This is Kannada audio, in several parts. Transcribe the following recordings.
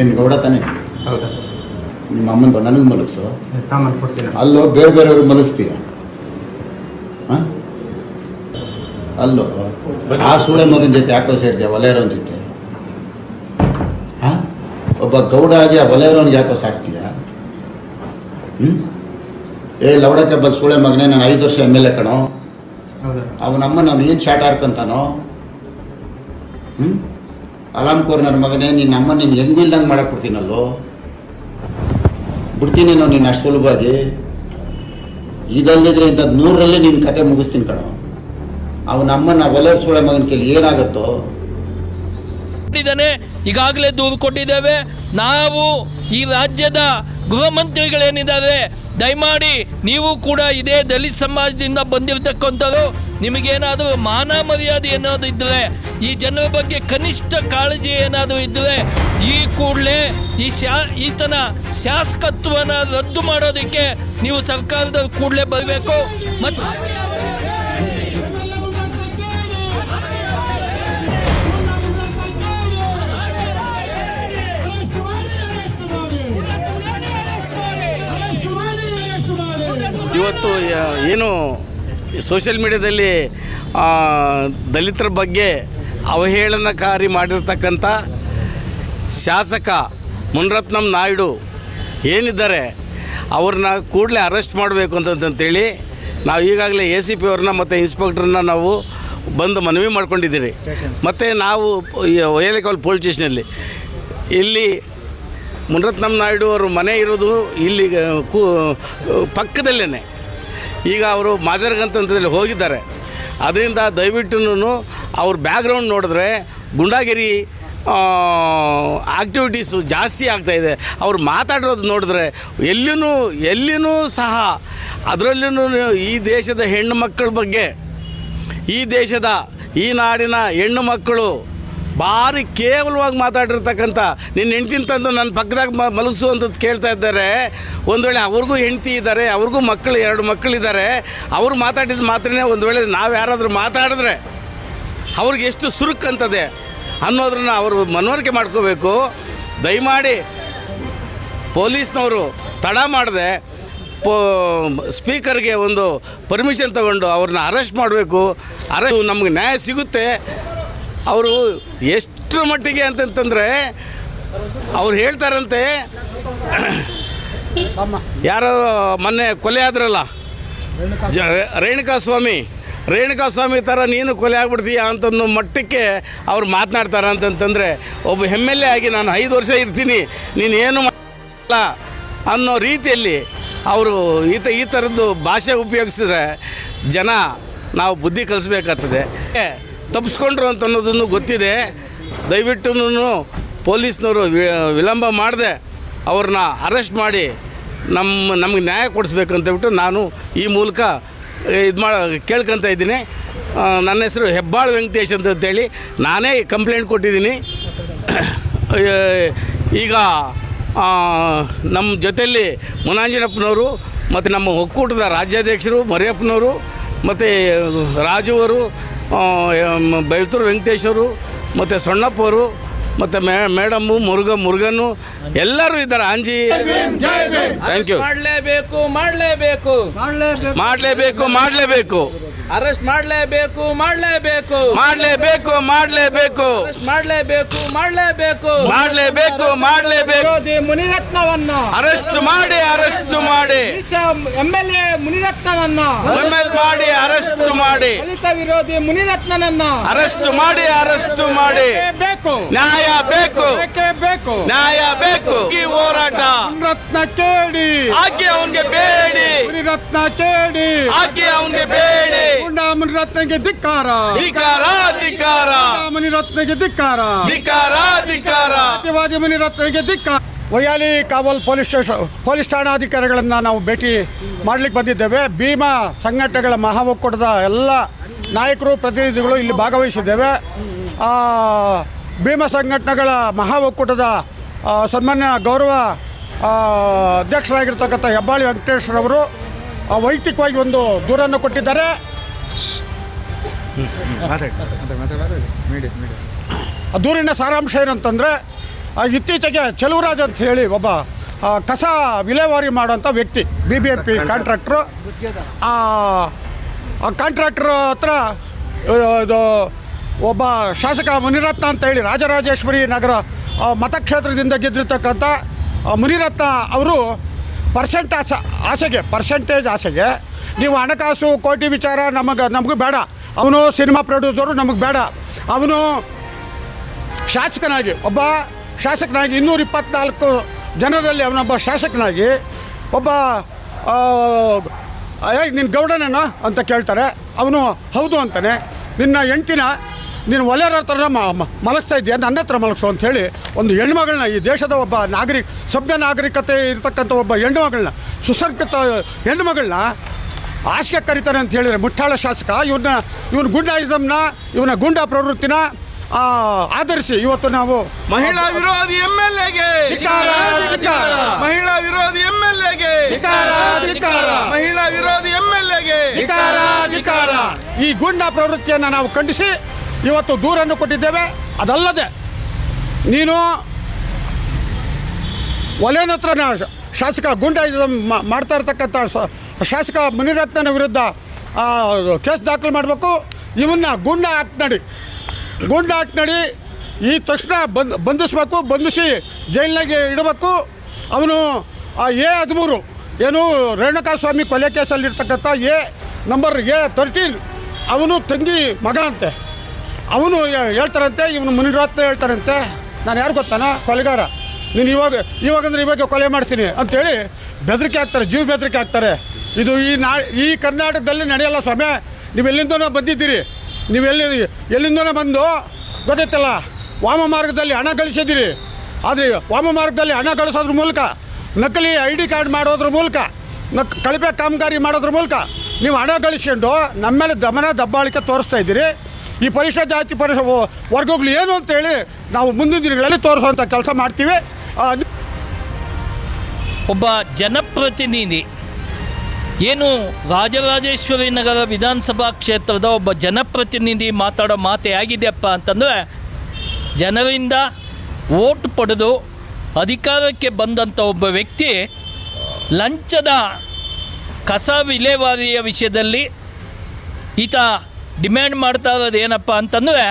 ಏನು ಗೌಡ ತಾನೇ? ಹೌದಾ? ನಿಮ್ಮ ಅಮ್ಮನ ನನಗೆ ಮಲಗಿಸು. ತಾಮನ್ ಕೊಡ್ತೀನಿ? ಅಲ್ಲೋ ಬೇರೆ ಬೇರೆಯವ್ರಿಗೆ ಮಲಗಿಸ್ತೀಯ? ಹಾಂ? ಅಲ್ಲೋ ಆ ಸೂಳೆ ಮಗನ ಜೊತೆ ಯಾಕೋ ಸೇರಿದೆ ಒಲೆಯರೋನ್ ಜೊತೆ? ಹಾಂ? ಒಬ್ಬ ಗೌಡ ಆಗಿ ಆ ಯಾಕೋ ಸಾಕ್ತೀಯ? ಹ್ಞೂ ಏ ಲವಡಕ್ಕೆ ಬಲ್ ಸೂಳೆ ಮಗನೇ ನಾನು ಐದು ವರ್ಷ ಎಂ ಎಲ್ ಎ ಕಣೋ. ಅವನಮ್ಮ ನಾನು ಏನು ಶಾಟ್ ಹಾರ್ಕೊಂತಾನೋ? ಹ್ಞೂ ಅಲಾಮ್ ಕೋರ್ ನನ್ನ ಮಗನೇ ನಿನ್ನ ಅಮ್ಮ ನೀನು ಹೆಂಗಿಲ್ದಂಗೆ ಮಾಡಕ್ಕೆ ಬಿಡ್ತೀನಲ್ಲೋ ಬಿಡ್ತೀನಿ ನಾನು ನಿನ್ನ ಅಷ್ಟು ಸುಲಭವಾಗಿ. ಇದಲ್ಲದಿದ್ರೆ ಇಂಥದ್ದು ನೂರರಲ್ಲಿ ನಿನ್ನ ಕತೆ ಮುಗಿಸ್ತೀನಿ ಕಣೋ. ಅವನ ಅಮ್ಮನ ಒಲೆ ಸೂಳೆ ಮಗನ ಕೇಳಿ ಏನಾಗುತ್ತೋ? ಈಗಾಗಲೇ ದೂರು ಕೊಟ್ಟಿದ್ದೇವೆ. ನಾವು ಈ ರಾಜ್ಯದ ಗೃಹ ಮಂತ್ರಿಗಳೇನಿದ್ದಾರೆ ದಯಮಾಡಿ ನೀವು ಕೂಡ ಇದೇ ದಲಿತ ಸಮಾಜದಿಂದ ಬಂದಿರತಕ್ಕಂಥವ್ರು, ನಿಮಗೇನಾದರೂ ಮಾನ ಮರ್ಯಾದೆ ಏನಾದರೂ ಇದ್ದರೆ ಈ ಜನರ ಬಗ್ಗೆ ಕನಿಷ್ಠ ಕಾಳಜಿ ಏನಾದರೂ ಇದ್ದರೆ ಈ ಕೂಡಲೇ ಈ ಶಾ, ಈತನ ಶಾಸಕತ್ವನ ರದ್ದು ಮಾಡೋದಕ್ಕೆ ನೀವು ಸರ್ಕಾರದ ಕೂಡಲೇ ಬರಬೇಕು. ಮತ್ತು ಇವತ್ತು ಏನು ಸೋಷಿಯಲ್ ಮೀಡಿಯಾದಲ್ಲಿ ದಲಿತರ ಬಗ್ಗೆ ಅವಹೇಳನಕಾರಿ ಮಾಡಿರ್ತಕ್ಕಂಥ ಶಾಸಕ ಮುನ್ರತ್ನಂ ನಾಯ್ಡು ಏನಿದ್ದಾರೆ, ಅವ್ರನ್ನ ಕೂಡಲೇ ಅರೆಸ್ಟ್ ಮಾಡಬೇಕು ಅಂತಂತೇಳಿ ನಾವು ಈಗಾಗಲೇ ಎ ಸಿ ಪಿ ಅವ್ರನ್ನ ಮತ್ತು ಇನ್ಸ್ಪೆಕ್ಟ್ರನ್ನ ನಾವು ಬಂದು ಮನವಿ ಮಾಡ್ಕೊಂಡಿದ್ದೀರಿ. ಮತ್ತು ನಾವು ಒಯ್ಯಲಿಕಾಲ್ ಪೊಲೀಸ್ ಸ್ಟೇಷನಲ್ಲಿ ಇಲ್ಲಿ ಮುನರತ್ನಂ ನಾಯ್ಡು ಅವರು ಮನೆ ಇರೋದು ಇಲ್ಲಿ ಕೂ ಪಕ್ಕದಲ್ಲೇ ಈಗ ಅವರು ಮಾಜರ್ಗಂತಂತದಲ್ಲಿ ಹೋಗಿದ್ದಾರೆ. ಅದರಿಂದ ದಯವಿಟ್ಟು ಅವ್ರ ಬ್ಯಾಕ್ಗ್ರೌಂಡ್ ನೋಡಿದ್ರೆ ಗುಂಡಾಗಿರಿ ಆಕ್ಟಿವಿಟೀಸು ಜಾಸ್ತಿ ಆಗ್ತಾಯಿದೆ ಅವ್ರು ಮಾತಾಡಿರೋದು ನೋಡಿದ್ರೆ ಎಲ್ಲಿಯೂ ಎಲ್ಲಿಯೂ ಸಹ ಅದರಲ್ಲೂ ಈ ದೇಶದ ಹೆಣ್ಣು ಮಕ್ಕಳ ಬಗ್ಗೆ, ಈ ದೇಶದ, ಈ ನಾಡಿನ ಹೆಣ್ಣು ಮಕ್ಕಳು ಭಾರಿ ಕೇವಲವಾಗಿ ಮಾತಾಡಿರ್ತಕ್ಕಂಥ ನಿನ್ನ ಹೆಂಡ್ತಿನ ತಂದು ನನ್ನ ಪಕ್ಕದಾಗ ಮಲಗಿಸು ಅಂತ ಕೇಳ್ತಾ ಇದ್ದಾರೆ. ಒಂದು ವೇಳೆ ಅವ್ರಿಗೂ ಹೆಂಡ್ತಿ ಇದ್ದಾರೆ, ಅವ್ರಿಗೂ ಮಕ್ಕಳು, ಎರಡು ಮಕ್ಕಳಿದ್ದಾರೆ, ಅವ್ರು ಮಾತಾಡಿದ ಮಾತ್ರನೇ ಒಂದು ವೇಳೆ ನಾವು ಯಾರಾದರೂ ಮಾತಾಡಿದ್ರೆ ಅವ್ರಿಗೆ ಎಷ್ಟು ಸುರುಕ್ಕಂತದೆ ಅನ್ನೋದನ್ನು ಅವರು ಮನವರಿಕೆ ಮಾಡ್ಕೋಬೇಕು. ದಯಮಾಡಿ ಪೊಲೀಸ್ನವರು ತಡ ಮಾಡದೆ. ಪೋ ಸ್ಪೀಕರ್ಗೆ ಒಂದು ಪರ್ಮಿಷನ್ ತಗೊಂಡು ಅವ್ರನ್ನ ಅರೆಸ್ಟ್ ಮಾಡಬೇಕು. ಅರೆಸ್ಟು ನಮಗೆ ನ್ಯಾಯ ಸಿಗುತ್ತೆ. ಅವರು ಎಷ್ಟರ ಮಟ್ಟಿಗೆ ಅಂತಂತಂದರೆ ಅವ್ರು ಹೇಳ್ತಾರಂತೆ, ಯಾರೋ ಮೊನ್ನೆ ಕೊಲೆ ಆದ್ರಲ್ಲ, ಜ, ರೇಣುಕಾ ಸ್ವಾಮಿ ರೇಣುಕಾ ಸ್ವಾಮಿ ಥರ ನೀನು ಕೊಲೆ ಆಗ್ಬಿಡ್ತೀಯ ಅಂತನ್ನೋ ಮಟ್ಟಕ್ಕೆ ಅವ್ರು ಮಾತನಾಡ್ತಾರೆ ಅಂತಂತಂದರೆ, ಒಬ್ಬ ಎಂ ಎಲ್ ಎ ಆಗಿ ನಾನು ಐದು ವರ್ಷ ಇರ್ತೀನಿ, ನೀನು ಏನು ಮಾಡಲ್ಲ ಅನ್ನೋ ರೀತಿಯಲ್ಲಿ ಅವರು ಈ ಥರದ್ದು ಭಾಷೆ ಉಪಯೋಗಿಸಿದ್ರೆ ಜನ ನಾವು ಬುದ್ಧಿ ಕಲಿಸ್ಬೇಕಾಗ್ತದೆ. ತಪ್ಪಿಸ್ಕೊಂಡ್ರು ಅಂತ ಅನ್ನೋದನ್ನು ಗೊತ್ತಿದೆ. ದಯವಿಟ್ಟು ಪೊಲೀಸ್ನವರು ವಿಳಂಬ ಮಾಡದೆ. ಅವ್ರನ್ನ ಅರೆಸ್ಟ್ ಮಾಡಿ ನಮ್ಮ ನಮಗೆ ನ್ಯಾಯ ಕೊಡಿಸ್ಬೇಕಂತೇಳ್ಬಿಟ್ಟು ನಾನು ಈ ಮೂಲಕ ಇದು ಮಾಡಿ, ಕೇಳ್ಕೊತ ಇದ್ದೀನಿ. ನನ್ನ ಹೆಸರು ಹೆಬ್ಬಾಳ್ ವೆಂಕಟೇಶ್ ಅಂತಂತೇಳಿ ನಾನೇ ಕಂಪ್ಲೇಂಟ್ ಕೊಟ್ಟಿದ್ದೀನಿ. ಈಗ ನಮ್ಮ ಜೊತೆಯಲ್ಲಿ ಮುನಾಂಜನಪ್ಪನವರು ಮತ್ತು ನಮ್ಮ ಒಕ್ಕೂಟದ ರಾಜ್ಯಾಧ್ಯಕ್ಷರು, ಮರಿಯಪ್ಪನವರು ಮತ್ತು ರಾಜು ಅವರು ವೆಂಕಟೇಶ್ವರು ಮತ್ತು ಸೊಣ್ಣಪ್ಪವರು ಮತ್ತು ಮೇ ಮೇಡಮ್ಮು ಮುರುಗ ಮುರುಗನ್ನು ಎಲ್ಲರೂ ಇದ್ದಾರೆ. ಆಂಜಿ ಥ್ಯಾಂಕ್ ಯು ಮಾಡಲೇಬೇಕು. ಮಾಡಲೇಬೇಕು. ಮಾಡಲೇಬೇಕು ಮಾಡಲೇಬೇಕು. ಅರೆಸ್ಟ್ ಮಾಡಲೇಬೇಕು ಮಾಡಲೇಬೇಕು. ಮಾಡಲೇಬೇಕು ಮಾಡಲೇಬೇಕು. ಮಾಡಲೇಬೇಕು ಮಾಡಲೇಬೇಕು. ಮಾಡಲೇಬೇಕು ಮಾಡಲೇಬೇಕು. ವಿರೋಧಿ ಮುನಿರತ್ನವನ್ನ. ಅರೆಸ್ಟ್ ಮಾಡಿ ಅರೆಸ್ಟ್ ಮಾಡಿ. ಎಂ ಎಲ್ ಮುನಿರತ್ನವನ್ನ ಎಂಎಲ್ ಮಾಡಿ ಅರೆಸ್ಟ್ ಮಾಡಿ. ದಲಿತ ವಿರೋಧಿ ಮುನಿರತ್ನನನ್ನ. ಅರೆಸ್ಟ್ ಮಾಡಿ ಅರೆಸ್ಟ್ ಮಾಡಿ. ಬೇಕು ನ್ಯಾಯ ಬೇಕು. ಬೇಕು. ನ್ಯಾಯ ಬೇಕು. ಈ ಹೋರಾಟ. ರತ್ನ ಕೇಳಿ. ಆಕೆ ಅವನಿಗೆ ಬೇಡಿ. ಮುನಿರತ್ನ ಕೇಳಿ. ಆಕೆ ಅವನಿಗೆ ಬೇಡಿ. ಗುಂಡಾ ಮುನಿರತ್ನಗೆ ಧಿಕ್ಕಾರ ಧಿಕಾರ ಧಿಕಾರ ಗುಂಡಾ ಮುನಿರತ್ನಗೆ ಧಿಕ್ಕಾರ ಧಿಕಾರ ಧಿಕಾರ ಸತ್ಯವಾದಿ ಮುನಿರತ್ನಗೆ ಧಿಕ್ಕಾರ ಒಯ್ಯಾಲಿ ಕಾವಲ್ ಪೊಲೀಸ್ ಸ್ಟೇಷನ್ ಪೊಲೀಸ್ ಠಾಣಾಧಿಕಾರಿಗಳನ್ನು ನಾವು ಭೇಟಿ ಮಾಡಲಿಕ್ಕೆ ಬಂದಿದ್ದೇವೆ. ಭೀಮಾ ಸಂಘಟನೆಗಳ ಮಹಾ ಒಕ್ಕೂಟದ ಎಲ್ಲ ನಾಯಕರು ಪ್ರತಿನಿಧಿಗಳು ಇಲ್ಲಿ ಭಾಗವಹಿಸಿದ್ದೇವೆ. ಆ, ಭೀಮಾ ಸಂಘಟನೆಗಳ ಮಹಾ ಒಕ್ಕೂಟದ ಸನ್ಮಾನ್ಯ ಗೌರವ ಅಧ್ಯಕ್ಷರಾಗಿರ್ತಕ್ಕಂಥ ಹೆಬ್ಬಾಳಿ ವೆಂಕಟೇಶ್ವರವರು ವೈಯಕ್ತಿಕವಾಗಿ ಒಂದು ದೂರನ್ನು ಕೊಟ್ಟಿದ್ದಾರೆ. ಆ ದೂರಿನ ಸಾರಾಂಶ ಏನಂತಂದರೆ ಇತ್ತೀಚೆಗೆ ಚೆಲುವರಾಜ್ ಅಂತ ಹೇಳಿ ಒಬ್ಬ ಕಸ ವಿಲೇವಾರಿ ಮಾಡೋಂಥ ವ್ಯಕ್ತಿ B B M P contractor ಆ ಕಾಂಟ್ರಾಕ್ಟ್ರ್ ಹತ್ರ ಇದು ಒಬ್ಬ ಶಾಸಕ ಮುನಿರತ್ನ ಅಂತ ಹೇಳಿ ರಾಜರಾಜೇಶ್ವರಿ ನಗರ ಮತಕ್ಷೇತ್ರದಿಂದ ಗೆದ್ದಿರ್ತಕ್ಕಂಥ ಮುನಿರತ್ನ ಅವರು ಪರ್ಸೆಂಟ್ ಆಸ, ಆಸೆಗೆ ಪರ್ಸೆಂಟೇಜ್ ಆಸೆಗೆ ನೀವು ಹಣಕಾಸು, ಕೋಟಿ ವಿಚಾರ ನಮಗೆ, ನಮಗೂ ಬೇಡ. ಅವನು ಸಿನಿಮಾ ಪ್ರೊಡ್ಯೂಸರು ನಮಗೆ ಬೇಡ. ಅವನು ಶಾಸಕನಾಗಿ, ಒಬ್ಬ ಶಾಸಕನಾಗಿ, ಇನ್ನೂರ ಇಪ್ಪತ್ನಾಲ್ಕು ಜನರಲ್ಲಿ ಅವನೊಬ್ಬ ಶಾಸಕನಾಗಿ, ಒಬ್ಬ ನಿನ್ನ ಗೌಡನೇನೋ ಅಂತ ಕೇಳ್ತಾರೆ. ಅವನು ಹೌದು ಅಂತಾನೆ. ನಿನ್ನ ಹೆಂಡ್ತಿನ ನೀನು ಒಲೆಯರ ಹತ್ರ ಮ ಮ- ಮಲಗಿಸ್ತಾ ಇದೆಯಾ ನನ್ನ ಹತ್ರ ಮಲಗಿಸು ಅಂಥೇಳಿ ಒಂದು ಹೆಣ್ಮಗಳನ್ನ ಈ ದೇಶದ ಒಬ್ಬ ನಾಗರಿಕ ಸಭ್ಯ ನಾಗರಿಕತೆ ಇರತಕ್ಕಂಥ ಒಬ್ಬ ಹೆಣ್ಣುಮಗಳನ್ನ ಸುಸಂಕೃತ ಹೆಣ್ಣುಮಗಳನ್ನ ಆಶೆಗೆ ಕರೀತಾರೆ ಅಂತ ಹೇಳಿದರೆ ಮುಟ್ಟಾಳ ಶಾಸಕ ಇವನ್ನ ಇವನ ಗುಂಡಾಯಿಸಮ್ನ ಇವನ ಗುಂಡಾ ಪ್ರವೃತ್ತಿನ ಆಧರಿಸಿ ಇವತ್ತು ನಾವು ಮಹಿಳಾ ವಿರೋಧಿ ಎಂ ಎಲ್ ಎಗೆ. ಮಹಿಳಾ ವಿರೋಧಿ ಎಂ ಎಲ್ ಎಗೆ. ಮಹಿಳಾ ವಿರೋಧಿ ಎಂ ಎಲ್ ಎಗೆ. ಈ ಗುಂಡಾ ಪ್ರವೃತ್ತಿಯನ್ನು ನಾವು ಖಂಡಿಸಿ ಇವತ್ತು ದೂರನ್ನು ಕೊಟ್ಟಿದ್ದೇವೆ. ಅದಲ್ಲದೆ ನೀನು ಒಲೆನ ಹತ್ರ ಶಾಸಕ ಗುಂಡ ಮಾಡ್ತಾ ಇರ್ತಕ್ಕಂಥ ಶಾಸಕ ಮುನಿರತ್ನನ ವಿರುದ್ಧ ಕೇಸ್ ದಾಖಲು ಮಾಡಬೇಕು. ಇವನ್ನ ಗುಂಡ ಆಕ್ಟ್ ಗುಂಡ ಈ ತಕ್ಷಣ ಬಂದ್, ಬಂಧಿಸ್ಬೇಕು. ಬಂಧಿಸಿ ಜೈಲಿನಾಗೆ ಇಡಬೇಕು. ಅವನು ಆ ಎ ಹದಿಮೂರು, ಏನು ರೇಣುಕಾಸ್ವಾಮಿ ಕೊಲೆ ಕೇಸಲ್ಲಿರ್ತಕ್ಕಂಥ ಎ ನಂಬರ್ ಎ ತರ್ಟೀನ್, ಅವನು ತಂಗಿ ಮಗ ಅಂತೆ. ಅವನು ಹೇಳ್ತಾರಂತೆ, ಇವನು ಮುನಿರಾತ್ನ ಹೇಳ್ತಾರಂತೆ. ನಾನು ಯಾರು ಗೊತ್ತಾನ? ಕೊಲೆಗಾರ. ನೀನು ಇವಾಗ, ಇವಾಗಂದ್ರೆ ಇವಾಗ ಕೊಲೆ ಮಾಡ್ತೀನಿ ಅಂತೇಳಿ ಬೆದರಿಕೆ ಹಾಕ್ತಾರೆ, ಜೀವ ಬೆದರಿಕೆ ಹಾಕ್ತಾರೆ. ಇದು ಈ ನಾ, ಈ ಕರ್ನಾಟಕದಲ್ಲಿ ನಡೆಯಲ್ಲ ಸ್ವಾಮಿ, ನೀವು ಬಂದಿದ್ದೀರಿ. ನೀವು ಎಲ್ಲಿ, ಎಲ್ಲಿಂದನೋ ಬಂದು, ಗೊತ್ತೈತಲ್ಲ, ವಾಮ ಮಾರ್ಗದಲ್ಲಿ ಹಣ ಗಳಿಸಿದ್ದೀರಿ. ಆದರೆ ವಾಮ ಮಾರ್ಗದಲ್ಲಿ ಹಣ ಗಳಿಸೋದ್ರ ಮೂಲಕ, ನಕಲಿ ಐ ಡಿ ಕಾರ್ಡ್ ಮಾಡೋದ್ರ ಮೂಲಕ, ನಕ್, ಕಳಪೆ ಕಾಮಗಾರಿ ಮಾಡೋದ್ರ ಮೂಲಕ, ನೀವು ಹಣ ಗಳಿಸ್ಕೊಂಡು ನಮ್ಮ ಮೇಲೆ ದಮನ ದಬ್ಬಾಳಿಕೆ ತೋರಿಸ್ತಾ ಇದ್ದೀರಿ. ಈ ಪರಿಷತ್ ಜಾತಿ ಪರಿಷ ವರ್ಗಗಳು ಏನು ಅಂತೇಳಿ ನಾವು ಮುಂದಿನ ದಿನಗಳಲ್ಲಿ ತೋರಿಸುವಂಥ ಕೆಲಸ ಮಾಡ್ತೀವಿ. ಒಬ್ಬ ಜನಪ್ರತಿನಿಧಿ, ಏನು ರಾಜರಾಜೇಶ್ವರಿ ನಗರ ವಿಧಾನಸಭಾ ಕ್ಷೇತ್ರದ ಒಬ್ಬ ಜನಪ್ರತಿನಿಧಿ ಮಾತಾಡೋ ಮಾತೆ ಆಗಿದೆಯಪ್ಪ ಅಂತಂದರೆ, ಜನರಿಂದ ಓಟ್ ಪಡೆದು ಅಧಿಕಾರಕ್ಕೆ ಬಂದಂಥ ಒಬ್ಬ ವ್ಯಕ್ತಿ ಲಂಚದ ಕಸ ವಿಲೇವಾರಿಯ ವಿಷಯದಲ್ಲಿ ಈತ ಡಿಮ್ಯಾಂಡ್ ಮಾಡ್ತಾ ಇರೋದು ಏನಪ್ಪ ಅಂತಂದರೆ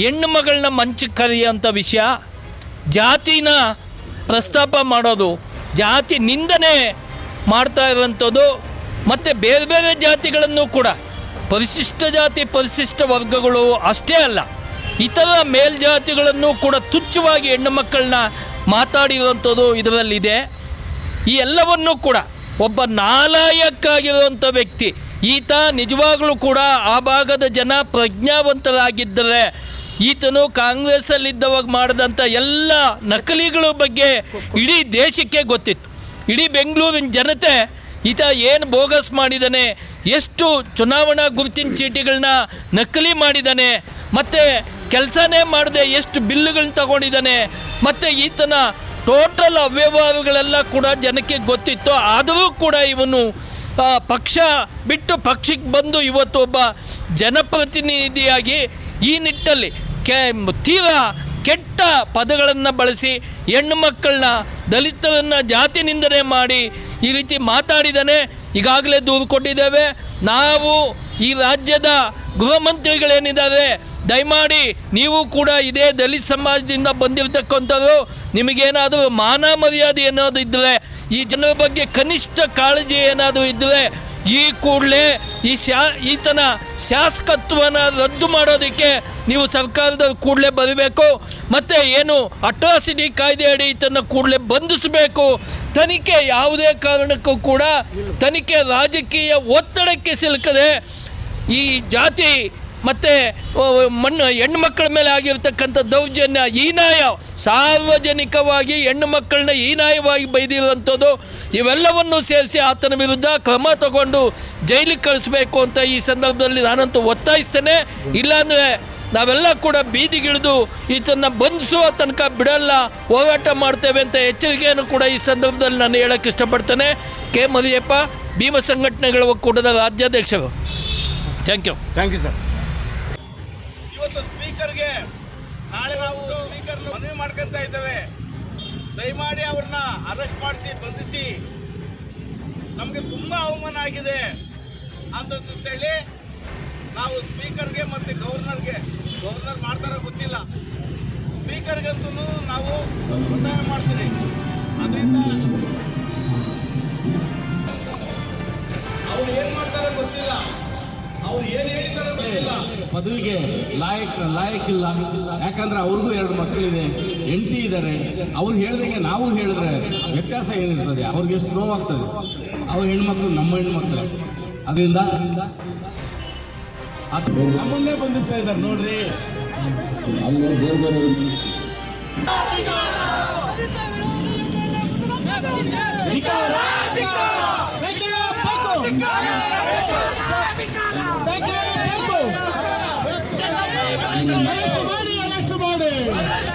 ಹೆಣ್ಣು ಮಗಳನ್ನ ಮಂಚಕ್ಕೆ ಕರೆಯುವಂಥ ವಿಷಯ. ಜಾತಿನ ಪ್ರಸ್ತಾಪ ಮಾಡೋದು, ಜಾತಿ ನಿಂದನೆ ಮಾಡ್ತಾ ಇರುವಂಥದ್ದು, ಮತ್ತು ಬೇರೆ ಬೇರೆ ಜಾತಿಗಳನ್ನು ಕೂಡ. ಪರಿಶಿಷ್ಟ ಜಾತಿ, ಪರಿಶಿಷ್ಟ ವರ್ಗಗಳು ಅಷ್ಟೇ ಅಲ್ಲ, ಇತರ ಮೇಲ್ಜಾತಿಗಳನ್ನು ಕೂಡ ತುಚ್ಛವಾಗಿ ಹೆಣ್ಣು ಮಕ್ಕಳನ್ನ ಮಾತಾಡಿರುವಂಥದ್ದು ಇದರಲ್ಲಿದೆ. ಈ ಎಲ್ಲವನ್ನೂ ಕೂಡ ಒಬ್ಬ ನಾಲಾಯಕ್ಕಾಗಿರುವಂಥ ವ್ಯಕ್ತಿ ಈತ ನಿಜವಾಗಲೂ ಕೂಡ ಆ ಭಾಗದ ಜನ ಪ್ರಜ್ಞಾವಂತರಾಗಿದ್ದರೆ ಈತನು ಕಾಂಗ್ರೆಸ್ಸಲ್ಲಿದ್ದವಾಗ ಮಾಡಿದಂಥ ಎಲ್ಲ ನಕಲಿಗಳ ಬಗ್ಗೆ ಇಡೀ ದೇಶಕ್ಕೆ ಗೊತ್ತಿತ್ತು. ಇಡೀ ಬೆಂಗಳೂರಿನ ಜನತೆ ಈತ ಏನು ಬೋಗಸ್ ಮಾಡಿದ್ದಾನೆ, ಎಷ್ಟು ಚುನಾವಣಾ ಗುರುತಿನ ಚೀಟಿಗಳನ್ನ ನಕಲಿ ಮಾಡಿದ್ದಾನೆ, ಮತ್ತು ಕೆಲಸನೇ ಮಾಡದೆ ಎಷ್ಟು ಬಿಲ್ಲುಗಳನ್ನ ತಗೊಂಡಿದ್ದಾನೆ, ಮತ್ತು ಈತನ ಟೋಟಲ್ ಅವ್ಯವಹಾರಗಳೆಲ್ಲ ಕೂಡ ಜನಕ್ಕೆ ಗೊತ್ತಿತ್ತು. ಆದರೂ ಕೂಡ ಇವನು ಪಕ್ಷ ಬಿಟ್ಟು ಪಕ್ಷಕ್ಕೆ ಬಂದು ಇವತ್ತು ಒಬ್ಬ ಜನಪ್ರತಿನಿಧಿಯಾಗಿ ಈ ನಿಟ್ಟಲ್ಲಿ ಕೆ ತೀರಾ ಕೆಟ್ಟ ಪದಗಳನ್ನು ಬಳಸಿ ಹೆಣ್ಣು ಮಕ್ಕಳನ್ನ, ದಲಿತರನ್ನು ಜಾತಿ ನಿಂದನೆ ಮಾಡಿ ಈ ರೀತಿ ಮಾತಾಡಿದ್ದಾನೆ ಈಗಾಗಲೇ ದೂರು ಕೊಟ್ಟಿದ್ದೇವೆ. ನಾವು ಈ ರಾಜ್ಯದ ಗೃಹ ಮಂತ್ರಿಗಳೇನಿದ್ದಾರೆ ದಯಮಾಡಿ ನೀವು ಕೂಡ ಇದೇ ದಲಿತ ಸಮಾಜದಿಂದ ಬಂದಿರತಕ್ಕಂಥವ್ರು, ನಿಮಗೇನಾದರೂ ಮಾನ ಮರ್ಯಾದೆ ಏನಾದರೂ ಇದ್ದರೆ ಈ ಜನರ ಬಗ್ಗೆ ಕನಿಷ್ಠ ಕಾಳಜಿ ಏನಾದರೂ ಇದ್ದರೆ ಈ ಕೂಡಲೇ ಈ ಶಾ ಈತನ ಶಾಸಕತ್ವನ ರದ್ದು ಮಾಡೋದಕ್ಕೆ ನೀವು ಸರ್ಕಾರದ ಕೂಡಲೇ ಬರಬೇಕು, ಮತ್ತು ಏನು ಅಟ್ರಾಸಿಟಿ ಕಾಯ್ದೆ ಅಡಿ ಈತನ ಕೂಡಲೇ ಬಂಧಿಸಬೇಕು, ತನಿಖೆ ಯಾವುದೇ ಕಾರಣಕ್ಕೂ ಕೂಡ ತನಿಖೆ ರಾಜಕೀಯ ಒತ್ತಡಕ್ಕೆ ಸಿಲುಕದೆ ಈ ಜಾತಿ ಮತ್ತು ಮಣ್ಣು ಹೆಣ್ಣು ಮಕ್ಕಳ ಮೇಲೆ ಆಗಿರ್ತಕ್ಕಂಥ ದೌರ್ಜನ್ಯ, ಹೀನಾಯ, ಸಾರ್ವಜನಿಕವಾಗಿ ಹೆಣ್ಣು ಮಕ್ಕಳನ್ನ ಹೀನಾಯವಾಗಿ ಬೈದಿರುವಂಥದ್ದು, ಇವೆಲ್ಲವನ್ನು ಸೇರಿಸಿ ಆತನ ವಿರುದ್ಧ ಕ್ರಮ ತಗೊಂಡು ಜೈಲಿಗೆ ಕಳಿಸ್ಬೇಕು ಅಂತ ಈ ಸಂದರ್ಭದಲ್ಲಿ ನಾನಂತೂ ಒತ್ತಾಯಿಸ್ತೇನೆ. ಇಲ್ಲಾಂದರೆ ನಾವೆಲ್ಲ ಕೂಡ ಬೀದಿಗಿಳಿದು ಈತನ್ನು ಬಂಧಿಸುವ ತನಕ ಬಿಡಲ್ಲ, ಹೋರಾಟ ಮಾಡ್ತೇವೆ ಅಂತ ಎಚ್ಚರಿಕೆಯನ್ನು ಕೂಡ ಈ ಸಂದರ್ಭದಲ್ಲಿ ನಾನು ಹೇಳಕ್ಕೆ ಇಷ್ಟಪಡ್ತೇನೆ. ಕೆ. ಮರಿಯಪ್ಪ, ಭೀಮ ಸಂಘಟನೆಗಳ ಒಕ್ಕೂಟದ ರಾಜ್ಯಾಧ್ಯಕ್ಷರು. Thank you. Thank you sir. ಸ್ಪೀಕರ್ಗೆ ನಾಳೆ ನಾವು ಸ್ಪೀಕರ್ ಮನವಿ ಮಾಡ್ಕೊಂತ ಇದ್ದೇವೆ. ದಯಮಾಡಿ ಅವ್ರನ್ನ ಅರೆಸ್ಟ್ ಮಾಡಿಸಿ, ಬಂಧಿಸಿ. ನಮಗೆ ತುಂಬ ಅವಮಾನ ಆಗಿದೆ ಅಂತಂತೇಳಿ ನಾವು ಸ್ಪೀಕರ್ಗೆ ಮತ್ತು ಗವರ್ನರ್ಗೆ, ಗವರ್ನರ್ ಮಾಡ್ತಾರೋ ಗೊತ್ತಿಲ್ಲ. ಸ್ಪೀಕರ್ಗಂತೂ ನಾವು ಒತ್ತಾಯ ಮಾಡ್ತೀವಿ. ಅದರಿಂದ ಅವ್ರು ಏನು ಮಾಡ್ತಾರೋ ಗೊತ್ತಿಲ್ಲ. ಪದವಿಗೆ ಲಾಯಕ್ ಲಾಯಕ್ ಇಲ್ಲ. ಯಾಕಂದ್ರೆ ಅವ್ರಿಗೂ ಎರಡು ಮಕ್ಕಳಿದೆ ಹೆಂಡತಿ ಇದ್ದಾರೆ. ಅವ್ರು ಹೇಳ್ದಂಗೆ ನಾವು ಹೇಳಿದ್ರೆ ವ್ಯತ್ಯಾಸ ಏನಿರ್ತದೆ? ಅವ್ರಿಗೆ ಎಷ್ಟು ನೋವಾಗ್ತದೆ? ಅವ್ರ ಹೆಣ್ಮಕ್ಳು ನಮ್ಮ ಹೆಣ್ಮಕ್ಳು. ಅದರಿಂದ ಅದು ನಮ್ಮನ್ನೇ ಬಂಧಿಸ್ತಾ ಇದ್ದಾರೆ ನೋಡ್ರಿ. ಅಲ್ಲಿ ಬೇರೆ ಬೇರೆ ಹೋರಾಟ